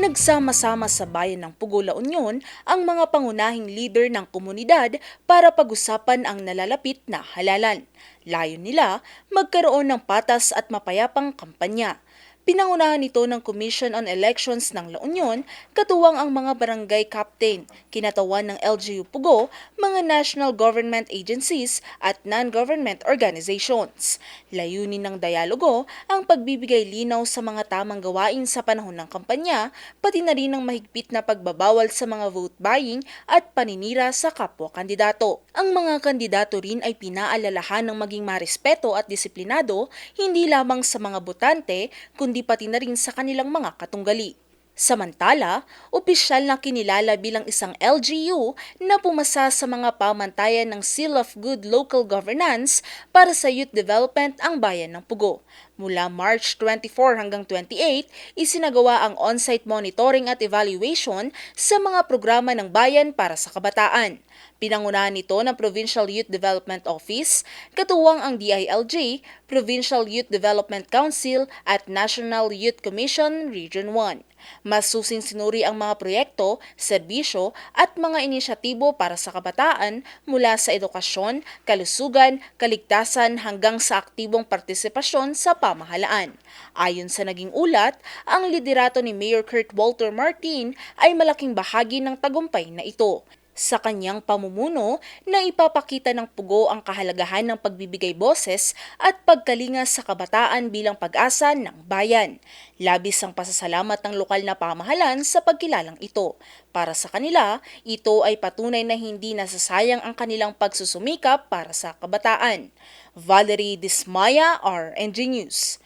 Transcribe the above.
nagsama-sama sa bayan ng Pugo La Union ang mga pangunahing leader ng komunidad para pag-usapan ang nalalapit na halalan. Layon nila, magkaroon ng patas at mapayapang kampanya. Pinangunahan nito ng Commission on Elections ng La Union, katuwang ang mga barangay captain, kinatawan ng LGU Pugo, mga national government agencies at non-government organizations. Layunin ng dialogo ang pagbibigay linaw sa mga tamang gawain sa panahon ng kampanya, pati na rin ang mahigpit na pagbabawal sa mga vote buying at paninira sa kapwa kandidato. Ang mga kandidato rin ay pinaalalahan ng maging marespeto at disiplinado hindi lamang sa mga botante pati na rin sa kanilang mga katunggali. Samantala, opisyal na kinilala bilang isang LGU na pumasa sa mga pamantayan ng Seal of Good Local Governance para sa youth development ang bayan ng Pugo. Mula March 24 hanggang 28, isinagawa ang on-site monitoring at evaluation sa mga programa ng bayan para sa kabataan. Pinangunahan nito ng Provincial Youth Development Office, katuwang ang DILG, Provincial Youth Development Council at National Youth Commission Region 1. Masusing sinuri ang mga proyekto, serbisyo at mga inisyatibo para sa kabataan mula sa edukasyon, kalusugan, kaligtasan hanggang sa aktibong partisipasyon sa pamahalaan. Ayon sa naging ulat, ang liderato ni Mayor Kurt Walter Martin ay malaking bahagi ng tagumpay na ito sa kanyang pamumuno na ipapakita ng pugo ang kahalagahan ng pagbibigay boses at pagkalinga sa kabataan bilang pag-asa ng bayan. Labis ang pasasalamat ng lokal na pamahalan sa pagkilalang ito. Para sa kanila, ito ay patunay na hindi nasasayang ang kanilang pagsusumikap para sa kabataan. Valerie Dismaya, RNG News.